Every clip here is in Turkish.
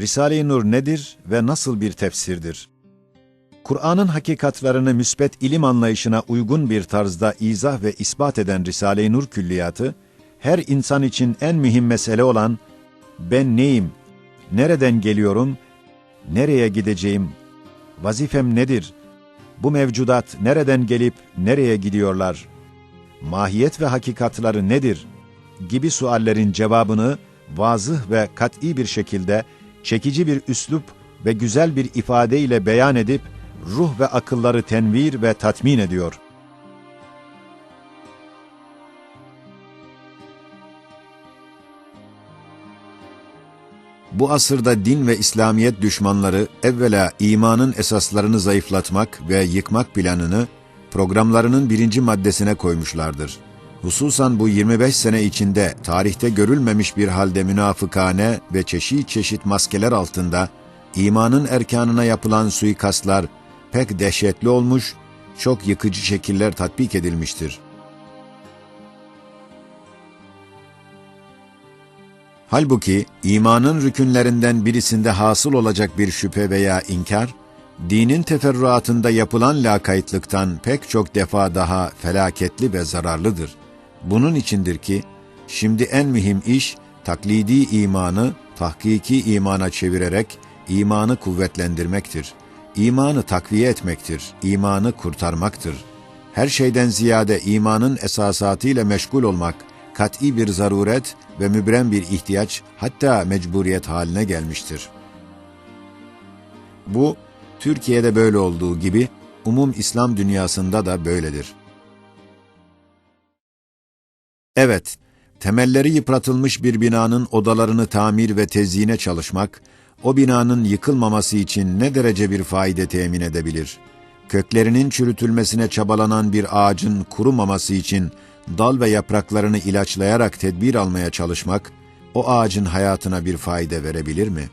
Risale-i Nur nedir ve nasıl bir tefsirdir? Kur'an'ın hakikatlarını müsbet ilim anlayışına uygun bir tarzda izah ve ispat eden Risale-i Nur külliyatı, her insan için en mühim mesele olan ben neyim, nereden geliyorum, nereye gideceğim, vazifem nedir, bu mevcudat nereden gelip nereye gidiyorlar, mahiyet ve hakikatları nedir gibi suallerin cevabını vazıh ve kat'i bir şekilde çekici bir üslup ve güzel bir ifade ile beyan edip ruh ve akılları tenvir ve tatmin ediyor. Bu asırda din ve İslamiyet düşmanları evvela imanın esaslarını zayıflatmak ve yıkmak planını programlarının birinci maddesine koymuşlardır. Hususan bu 25 sene içinde tarihte görülmemiş bir halde münafıkane ve çeşit çeşit maskeler altında imanın erkanına yapılan suikastlar pek dehşetli olmuş, çok yıkıcı şekiller tatbik edilmiştir. Halbuki imanın rükünlerinden birisinde hasıl olacak bir şüphe veya inkar, dinin teferruatında yapılan lakaytlıktan pek çok defa daha felaketli ve zararlıdır. Bunun içindir ki, şimdi en mühim iş, taklidi imanı tahkiki imana çevirerek imanı kuvvetlendirmektir. İmanı takviye etmektir, imanı kurtarmaktır. Her şeyden ziyade imanın esasatıyla meşgul olmak, kat'i bir zaruret ve mübrem bir ihtiyaç, hatta mecburiyet haline gelmiştir. Bu, Türkiye'de böyle olduğu gibi, umum İslam dünyasında da böyledir. Evet, temelleri yıpratılmış bir binanın odalarını tamir ve tezyine çalışmak, o binanın yıkılmaması için ne derece bir faide temin edebilir? Köklerinin çürütülmesine çabalanan bir ağacın kurumaması için dal ve yapraklarını ilaçlayarak tedbir almaya çalışmak, o ağacın hayatına bir faide verebilir mi?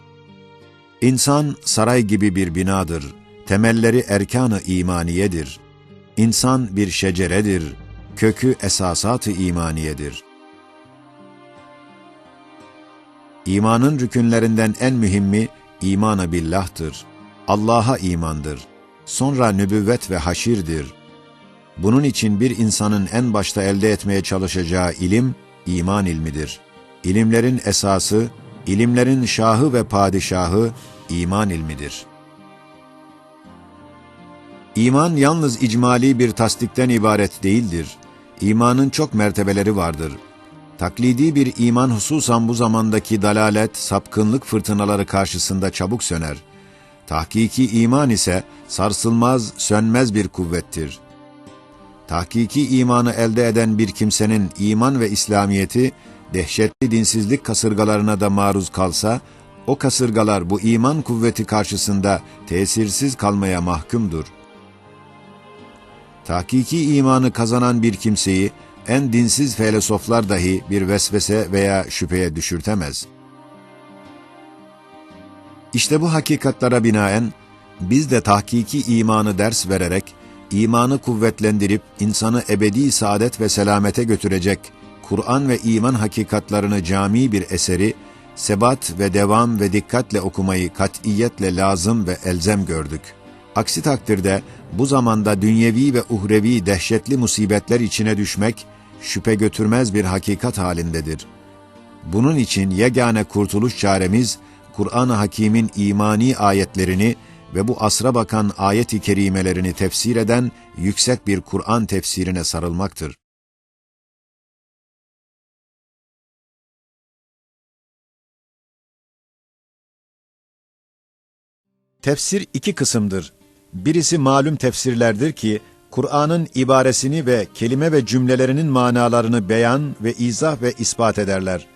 İnsan saray gibi bir binadır, temelleri erkanı imaniyedir. İnsan bir şeceredir, kökü esasat-ı imaniyedir. İmanın rükünlerinden en mühimmi imana billah'tır. Allah'a imandır. Sonra nübüvvet ve haşirdir. Bunun için bir insanın en başta elde etmeye çalışacağı ilim, iman ilmidir. İlimlerin esası, ilimlerin şahı ve padişahı iman ilmidir. İman yalnız icmali bir tasdikten ibaret değildir. İmanın çok mertebeleri vardır. Taklidi bir iman hususan bu zamandaki dalalet, sapkınlık fırtınaları karşısında çabuk söner. Tahkiki iman ise sarsılmaz, sönmez bir kuvvettir. Tahkiki imanı elde eden bir kimsenin iman ve İslamiyeti, dehşetli dinsizlik kasırgalarına da maruz kalsa, o kasırgalar bu iman kuvveti karşısında tesirsiz kalmaya mahkumdur. Tahkiki imanı kazanan bir kimseyi, en dinsiz felsefeler dahi bir vesvese veya şüpheye düşürtemez. İşte bu hakikatlara binaen, biz de tahkiki imanı ders vererek, imanı kuvvetlendirip insanı ebedi saadet ve selamete götürecek Kur'an ve iman hakikatlarını cami bir eseri, sebat ve devam ve dikkatle okumayı katiyetle lazım ve elzem gördük. Aksi takdirde bu zamanda dünyevi ve uhrevi dehşetli musibetler içine düşmek, şüphe götürmez bir hakikat halindedir. Bunun için yegane kurtuluş çaremiz, Kur'an-ı Hakîm'in imani ayetlerini ve bu asra bakan ayet-i kerimelerini tefsir eden yüksek bir Kur'an tefsirine sarılmaktır. Tefsir iki kısımdır. Birisi malum tefsirlerdir ki, Kur'an'ın ibaresini ve kelime ve cümlelerinin manalarını beyan ve izah ve ispat ederler.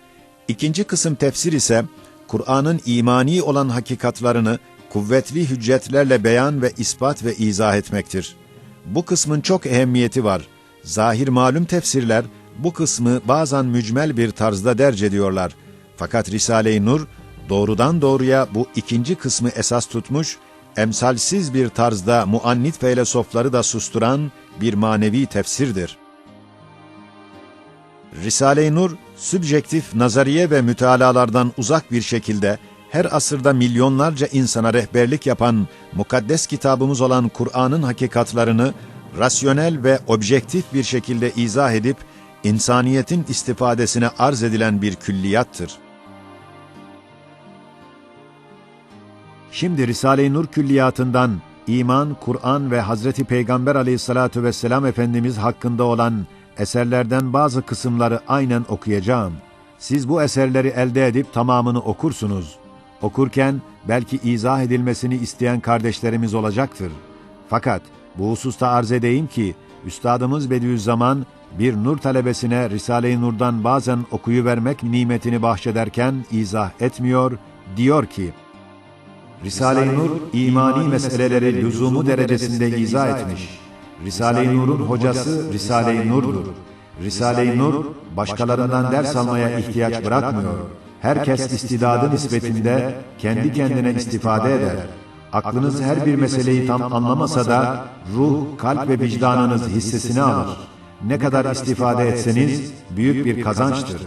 İkinci kısım tefsir ise, Kur'an'ın imani olan hakikatlarını kuvvetli hüccetlerle beyan ve ispat ve izah etmektir. Bu kısmın çok ehemmiyeti var. Zahir malum tefsirler, bu kısmı bazen mücmel bir tarzda derc ediyorlar. Fakat Risale-i Nur, doğrudan doğruya bu ikinci kısmı esas tutmuş emsalsiz bir tarzda muannit felsefeleri da susturan bir manevi tefsirdir. Risale-i Nur, sübjektif nazariye ve mütealalardan uzak bir şekilde her asırda milyonlarca insana rehberlik yapan mukaddes kitabımız olan Kur'an'ın hakikatlarını rasyonel ve objektif bir şekilde izah edip insaniyetin istifadesine arz edilen bir külliyattır. Şimdi Risale-i Nur külliyatından iman, Kur'an ve Hazreti Peygamber aleyhissalatu vesselam Efendimiz hakkında olan eserlerden bazı kısımları aynen okuyacağım. Siz bu eserleri elde edip tamamını okursunuz. Okurken belki izah edilmesini isteyen kardeşlerimiz olacaktır. Fakat bu hususta arz edeyim ki, Üstadımız Bediüzzaman bir nur talebesine Risale-i Nur'dan bazen okuyuvermek nimetini bahşederken izah etmiyor, diyor ki, Risale-i Nur, imani meseleleri lüzumu derecesinde izah etmiş. Risale-i Nur'un hocası Risale-i Nur'dur. Risale-i Nur, başkalarından ders almaya ihtiyaç bırakmıyor. Herkes istidadı nispetinde kendi kendine istifade eder. Aklınız her bir meseleyi tam anlamasa da ruh, kalp ve vicdanınız hissesini alır. Ne kadar istifade etseniz büyük bir kazançtır.